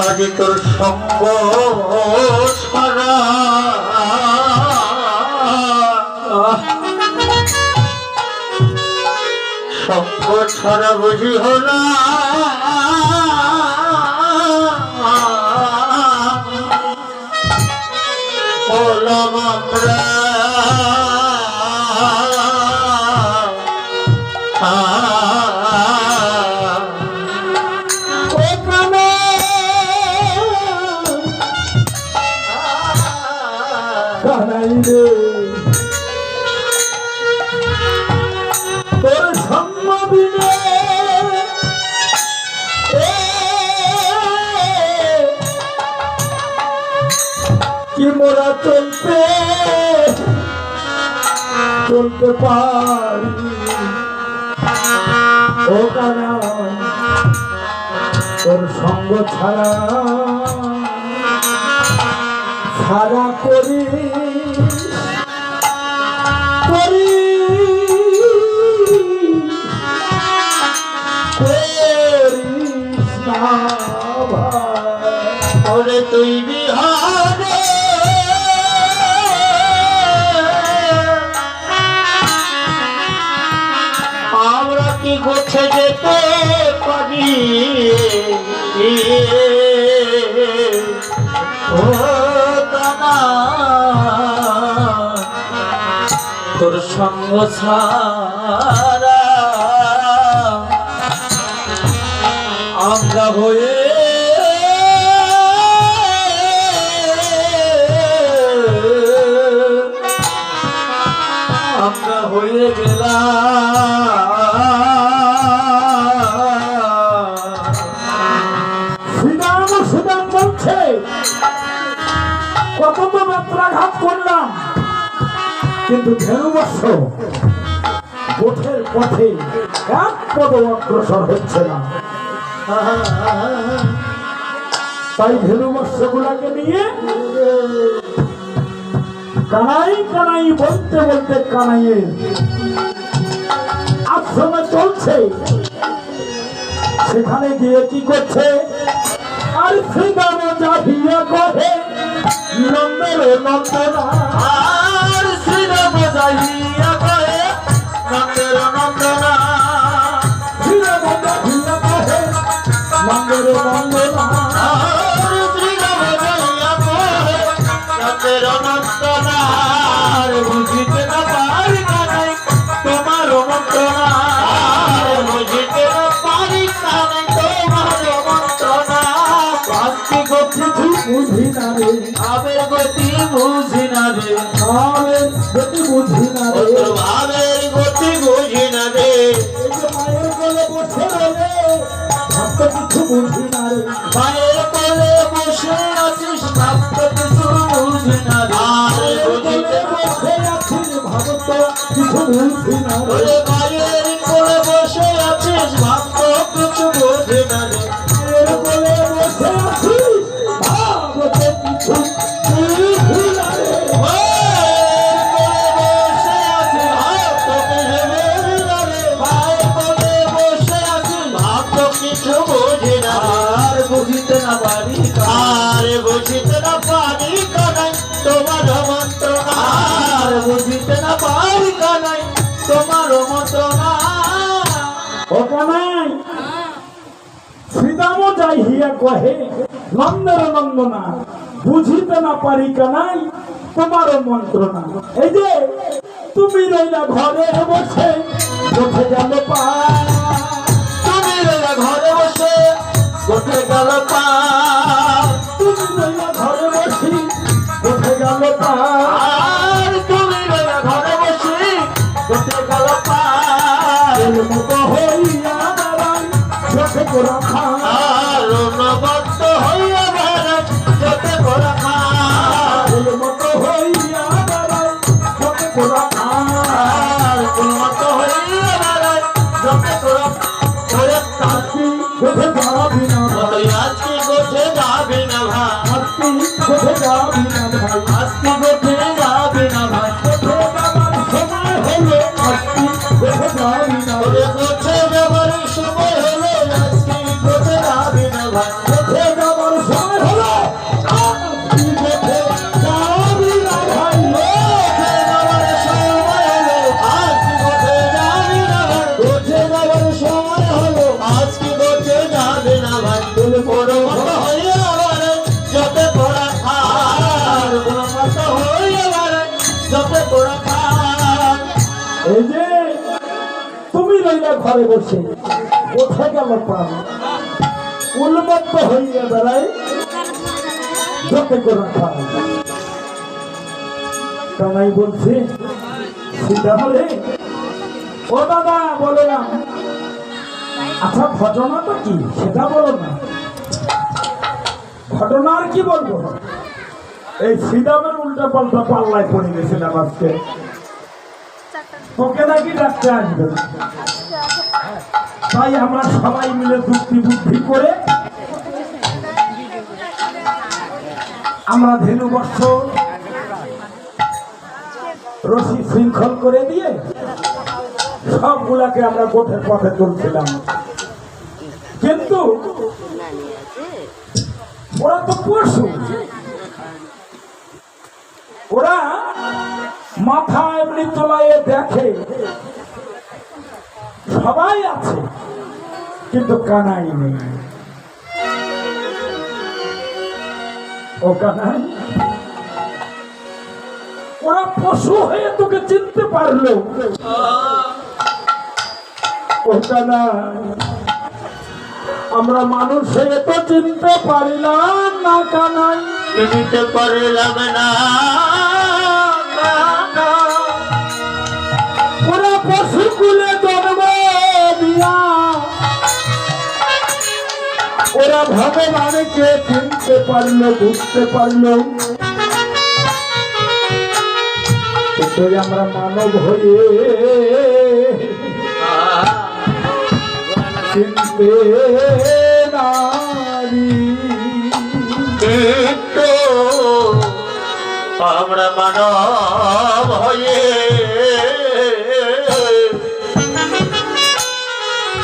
আজ তোর সঙ্গ ছাড়া। সঙ্গ ছাড়া বুঝি হলো আমরা চলতে পারি। ও তোর সঙ্গ ছাড়া ছাড়া করি করি কি গোছে যেতে পারি ও দানা তোর সঙ্গ ছাড়া আমরা হয়ে আমরা হয়ে গেলাম। কত তো মাত্রাঘাত করলাম? কিন্তু গোঠের পথে এক পদ অগ্রসর হচ্ছে না। তাই গুলাকে নিয়ে কানাই কানাই বলতে বলতে কানাইয়ের আশ্রমে চলছে। সেখানে গিয়ে কি করছে? আর শ্রীরাম চাহিয়া কহে নন্দর নন্দনা, আর শ্রীরাম যাইয়া কয়ে নন্দের নন্দনা, শ্রীরাম চাহিয়া কহে, নন্দর নন্দনা, আর শ্রীরাম যাইয়া কয়ে নন্দের নন্দনা, আর বুঝিতে না পারি কানাই তোমার মন্ত্রণা, আর বুঝিতে না পারি কানাই তোমার মন্ত্রণা আজকে কিছু বুঝি না রে। বুঝি না রে আমের গতি বুঝি না রে। অত ভাবের গতি বুঝি না রে মায়ের কোলে বসে রলে ভক্ত কিছু বুঝি না রে। মায়ের কোলে বসে আছিস ভাবত কিছু বুঝি না রে। মায়ের কোলে বসে আছিস ভাবত কিছু বুঝি না রে শ্রীদাম হিয়া কহে নন্দর নন্দনা, বুঝিতে না পারি কানাই তোমার মন্ত্রণা এই যে, তুমি রইলা ঘরে বসে, চোখে গেল পা বসে রইলে ঘরে বসে। কোথায় গেল প্রাণ? উন্মত্ত হইয়া বেড়াই যতে করে কানাই বলছে সেটা হলে ও দাদা, বলো না। আচ্ছা ঘটনাটা কি? সেটা বলো না। ঘটনা আর কি বলব? এই শ্রীরামের উল্টা পাল্টা পাল্লায় পড়ে গেছিলাম আজকে তোকে নাকি ডাকতে আসবে? তাই আমরা সবাই মিলে যুক্তি বুদ্ধি করে আমরা ধেনু বর্ষ রশি শৃঙ্খল করে দিয়ে সবগুলাকে আমরা গোঠের পথে তুলছিলাম। কিন্তু ওরা তো পশু। ওরা মাথা এমনি তোলায় দেখে সবাই আছে, কিন্তু কানাই নেই। ও কানাই, ওরা পশু হয়ে তোকে চিনতে পারল। ও কানাই, আমরা মানুষ হয়ে তো চিনতে পারিলাম না কানাই। চিনিতে পারলাম না। ভগবানকে চিনতে পারল, বুঝতে পারল। আমরা মানব হয়ে চিনতে নারী। আমরা মানব হয়ে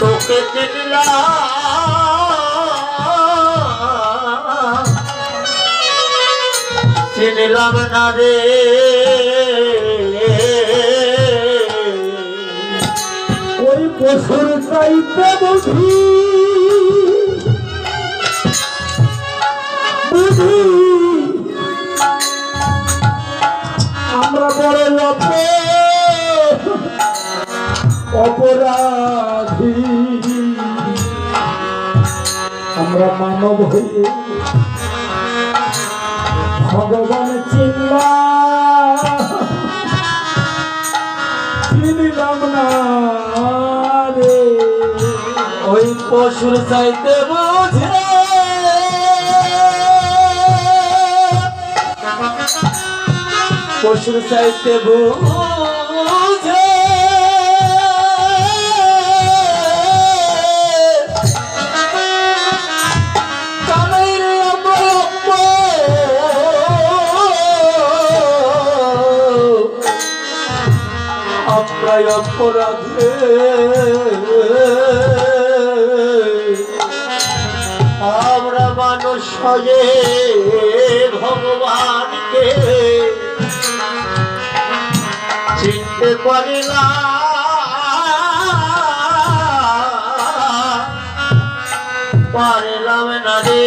তোকে চিনলাম। চিনলাম না রে। ওই পশুর চাইতে বুঝি। বুঝি। আমরা বড় লোক অপরাধী। আমরা মানব হয়ে ভগবান চিল্লা চিনিলাম না রে। ওই পশুর চাইতে বুঝে পশুর চাইতে বুঝে। আমরা অপরাধে। আমরা মানুষ হয়ে ভগবানকে চিনতে পারি না পারলাম না রে।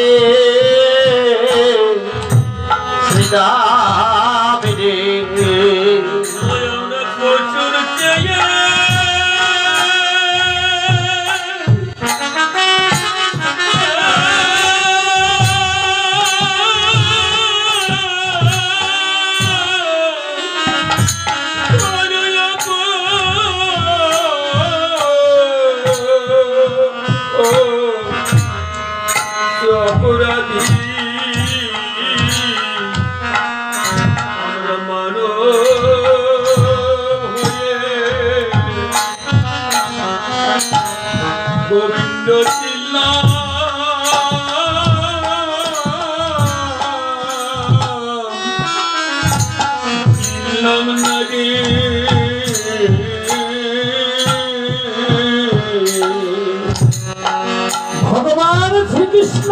শ্রীকৃষ্ণ।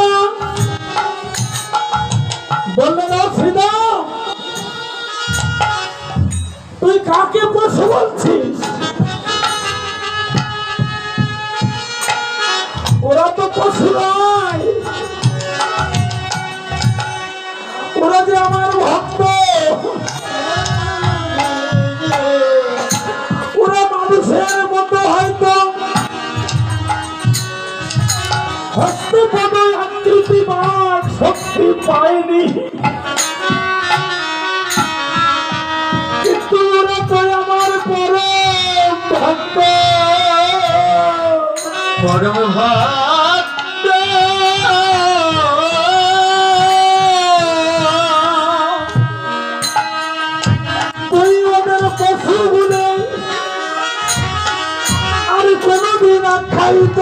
বললেন ফ্রিদা তুই কাকে বসে বলছিস ওরা তো পশু নয়। ওরা যে আমার পায়নি কিন্তু ওরা তো আমার পরে ভক্ত। পরম ভক্ত। তুই ওদের পশু বলে আর কোনদিন আখ্যায়িত